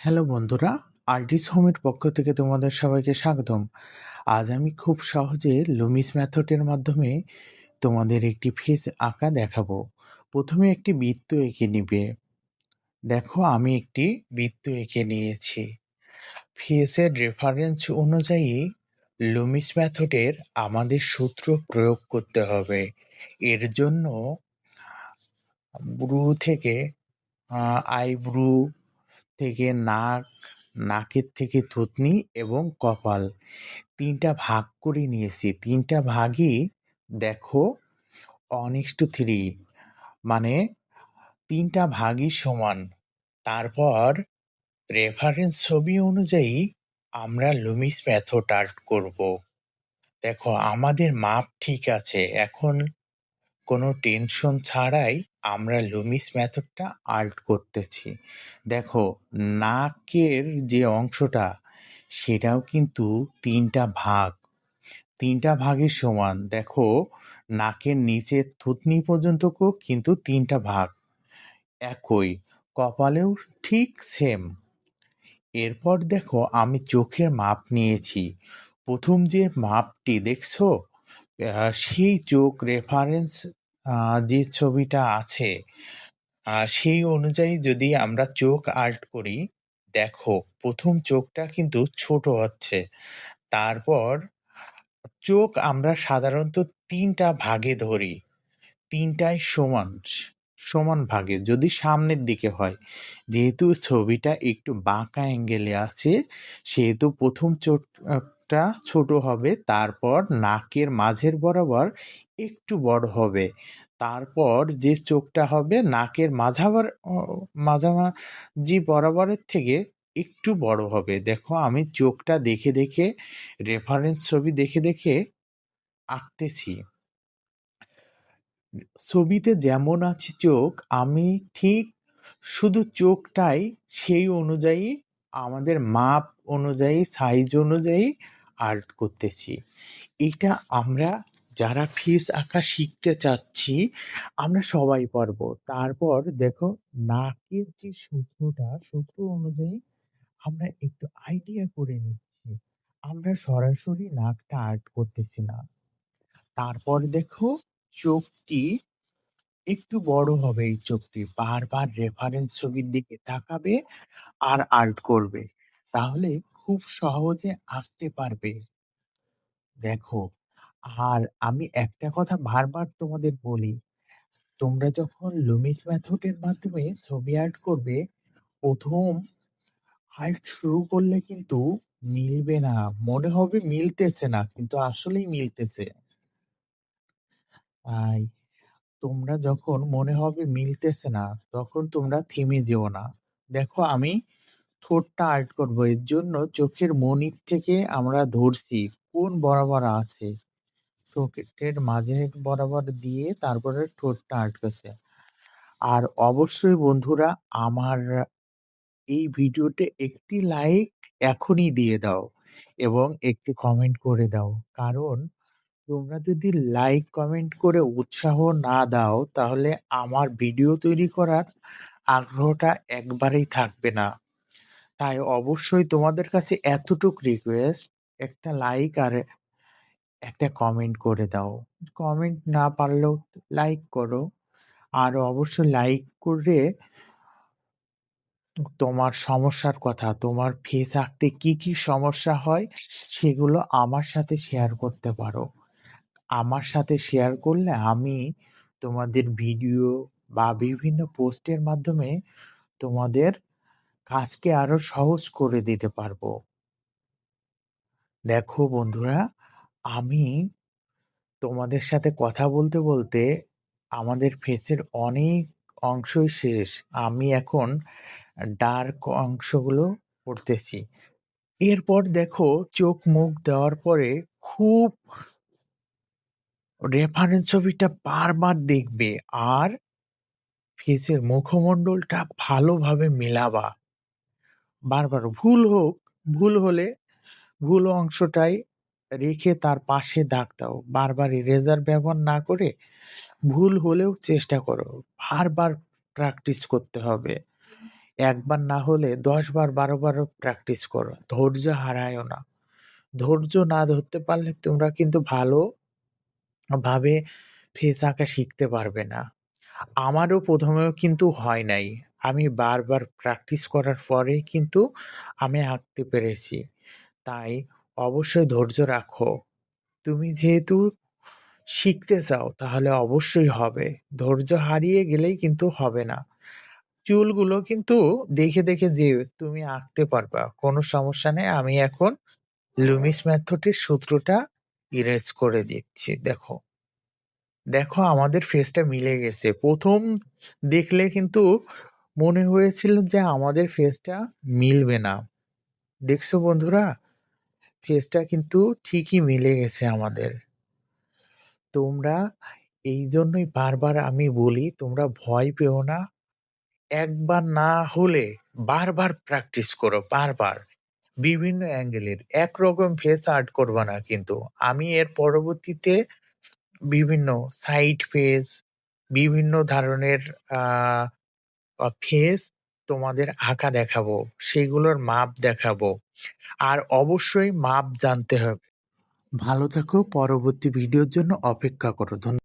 Hello বন্ধুরা, artist হোমের পক্ষ থেকে তোমাদের সবাইকে স্বাগতম। আজ আমি খুব সহজে লুমিস মেথডের মাধ্যমে তোমাদের একটি ফেস আঁকা দেখাবো। প্রথমে একটি বৃত্ত এঁকে নিবে। দেখো আমি একটি বৃত্ত এঁকে নিয়েছি। ফেসের রেফারেন্স অনুযায়ী লুমিস মেথডের আমাদের সূত্র প্রয়োগ করতে হবে। এর জন্য ব্রু থেকে আইব্রু থেকে নাক, নাকের থেকে থুতনি এবং কপাল তিনটা ভাগ করে নিয়েছি। তিনটা ভাগই দেখো ওয়ান ইস থ্রি মানে তিনটা ভাগই সমান। তারপর রেফারেন্স ছবি অনুযায়ী আমরা লুমিস মেথড আর্ট করব। দেখো আমাদের মাপ ঠিক আছে এখন কোনো টেনশন ছাড়াই আমরা লুমিস মেথডটা আল্ট করতেছি। দেখো, নাকের যে অংশটা, সেটাও কিন্তু তিনটা ভাগ। তিনটা ভাগের সমান। দেখো, নাকের নিচে থুতনি পর্যন্ত কিন্তু তিনটা ভাগ। একই। কপালেও ঠিক সেম এরপর দেখো, আমি চোখের মাপ নিয়েছি। প্রথম যে মাপটি, দেখছ? সেই চোখ রেফারেন্স যে ছবিটা আছে সেই অনুযায়ী যদি আমরা চোখ আর্ট করি, দেখো প্রথম চোখটা কিন্তু ছোট হচ্ছে। তারপর চোখ আমরা সাধারণত তিনটা ভাগে ধরি, তিনটাই সমান। সমান ভাগে যদি সামনের দিকে হয়। যেহেতু ছবিটা একটু বাঁকা অ্যাঙ্গেলে আছে, সেহেতু প্রথম চোখটা ছোট হবে, তারপর নাকের মাঝের বরাবর একটু বড় হবে। তারপর যে চোখটা হবে নাকের মাঝাবার মাঝামাঝি বরাবরের থেকে একটু বড় হবে। দেখো, আমি চোখটা দেখে দেখে রেফারেন্স ছবি দেখে দেখে আঁকতেছি। ছবিতে যেমন আছে চোখ, আমি ঠিক শুধু চোখটাই সেই অনুযায়ী, আমাদের মাপ অনুযায়ী সাইজ অনুযায়ী আর্ট করতেছি। এটা আমরা যারা ফেস আঁকা শিখতে চাচ্ছি, আমরা সবাই পারব। তারপর দেখো, নাকের যে সূত্রটা, সূত্র অনুযায়ী আমরা একটু আইডিয়া করে নিচ্ছি। আমরা সরাসরি নাকটা আর্ট করতেছি না। তারপর দেখো চোখটি একটু বড় হবে এই চোখটি। বারবার রেফারেন্স ছবির দিকে তাকাবে আর আর্ট করবে। তাহলে খুব সহজে আঁকতে পারবে। দেখো, আর আমি একটা কথা বারবার তোমাদের বলি, তোমরা যখন লুমিস মেথডের মাধ্যমে ছবি আর্ট করবে, প্রথম আর্ট শুরু করলে কিন্তু মিলবে না, মনে হবে মিলতেছে না, কিন্তু আসলেই মিলতেছে। তাই তোমরা যখন মনে হবে মিলতেছে না, তখন তোমরা থেমে যেও না। দেখো, আমি ঠোঁটটা আর্ট করব, এর জন্য চোখের মনির থেকে আমরা ধরছি কোন বরাবর আছে। চোখের মাঝে বরাবর দিয়ে তারপরে ঠোঁটটা আটকেছে আর অবশ্যই বন্ধুরা, আমার এই ভিডিওতে একটি লাইক এখনই দিয়ে দাও এবং একটি কমেন্ট করে দাও। কারণ তোমরা যদি লাইক কমেন্ট করে উৎসাহ না দাও, তাহলে আমার ভিডিও তৈরি করার আগ্রহটা একবারেই থাকবে না। তাই অবশ্যই তোমাদের কাছে এতটুক রিকোয়েস্ট একটা লাইক আর একটা কমেন্ট করে দাও। কমেন্ট না পারলেও লাইক করো। আর অবশ্যই লাইক করে তোমার সমস্যার কথা, তোমার ফেস আঁকতে কি কি সমস্যা হয়, সেগুলো আমার সাথে শেয়ার করতে পারো। আমার সাথে শেয়ার করলে আমি তোমাদের ভিডিও বা বিভিন্ন পোস্টের মাধ্যমে তোমাদের কাজকে আরও সহজ করে দিতে পারব। দেখো বন্ধুরা, আমি তোমাদের সাথে কথা বলতে বলতে আমাদের ফেসের অনেক অংশই শেষ। আমি এখন ডার্ক অংশগুলো করতেছি এরপর দেখো চোখ মুখ দেওয়ার পরে খুব রেফারেন্স ছবিটা বারবার দেখবে আর ফেসের মুখমণ্ডলটা ভালোভাবে মেলাবা বারবার ভুল হোক, ভুল হলে ভুল অংশটাই রেখে তার পাশে দাগ দাও বারবার ইরেজার ব্যবহার না করে ভুল হলেও চেষ্টা করো বারবার প্র্যাকটিস করতে হবে একবার না হলে ১০ বার ১২ বারও প্র্যাকটিস করো। ধৈর্য হারায়ও না। ধৈর্য না ধরতে পারলে তোমরা কিন্তু ভালো ভাবে ফেস আঁকা শিখতে পারবে না। আমারও প্রথমেও কিন্তু হয় নাই। আমি বারবার প্র্যাকটিস করার পরে কিন্তু আমি আঁকতে পেরেছি। তাই অবশ্যই ধৈর্য রাখো। তুমি যেহেতু শিখতে চাও তাহলে অবশ্যই হবে। ধৈর্য হারিয়ে গেলেই কিন্তু হবে না। চুলগুলো কিন্তু দেখে, দেখে যে তুমি আঁকতে পারবা। কোনো সমস্যা নেই। আমি এখন লুমিস মেথডের সূত্রটা ইরেজ করে দিচ্ছি। দেখো। দেখো আমাদের ফেসটা মিলে গেছে। প্রথম দেখলে কিন্তু মনে হয়েছিল যে আমাদের ফেসটা মিলবে না। দেখছ বন্ধুরা? ফেসটা কিন্তু ঠিকই মিলে গেছে আমাদের। তোমরা এই জন্যই বারবার আমি বলি তোমরা ভয় পেও না। একবার না হলে বারবার প্র্যাকটিস করো, বারবার। বিভিন্ন অ্যাঙ্গেলের। একরকম ফেস আর্ট করবা না কিন্তু। আমি এর পরবর্তীতে বিভিন্ন সাইড ফেস, বিভিন্ন ধরনের ফেস তোমাদের আঁকা দেখাবো। সেগুলোর মাপ দেখাবো। আর অবশ্যই মাপ জানতে হবে। ভালো থাকো পরবর্তী ভিডিওর জন্য অপেক্ষা করো। ধন্য